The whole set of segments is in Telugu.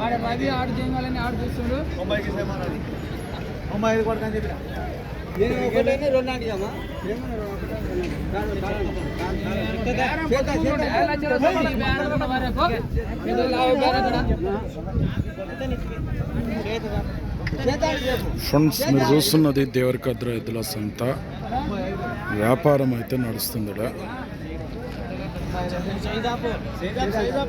ఆడ ఆడు చేయాలని ఆడు చూస్తుండు తొంభై ఐదు చెప్పిన ఫ్రెండ్స్ మీరు చూస్తున్నది దేవరికద్ర ఎద్దుల సంత. వ్యాపారం అయితే నడుస్తుందట వాళ్ళు.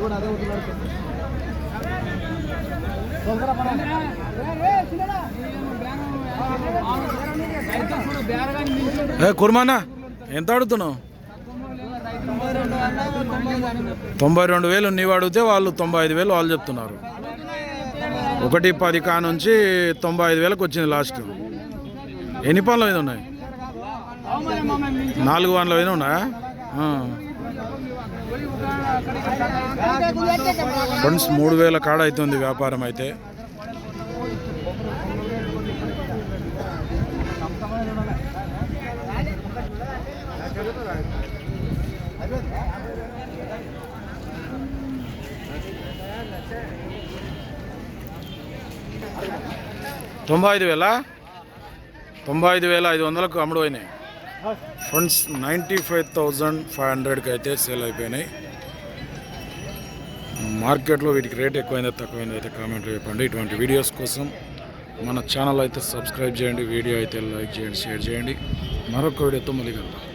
కూడా అదే కుర్మానా ఎంత అడుగుతున్నావు తొంభై రెండు వేలు నీవు అడిగితే వాళ్ళు తొంభై ఐదు వేలు వాళ్ళు చెప్తున్నారు. ఒకటి పది కా నుంచి తొంభై ఐదు వేలకు వచ్చింది లాస్ట్. ఎన్ని పనులు మీద ఉన్నాయి? నాలుగు పనుల మీద ఉన్నాయా? ఫ్రెండ్స్ మూడు వేల కాడ అవుతుంది వ్యాపారం అయితే. తొంభై ఐదు వేల? తొంభై ఐదు వేల ఐదు వందలకు అమ్ముడు అయినాయి. Funds ninety five thousand five హండ్రెడ్కి అయితే సేల్ అయిపోయినాయి. మార్కెట్లో వీటికి రేట్ ఎక్కువైందో తక్కువైందో అయితే కామెంట్లో చెప్పండి. ఇటువంటి వీడియోస్ కోసం మన ఛానల్ అయితే సబ్స్క్రైబ్ చేయండి వీడియో అయితే లైక్ చేయండి షేర్ చేయండి. మరొక వీడియోతో మళ్ళీ కలుద్దాం.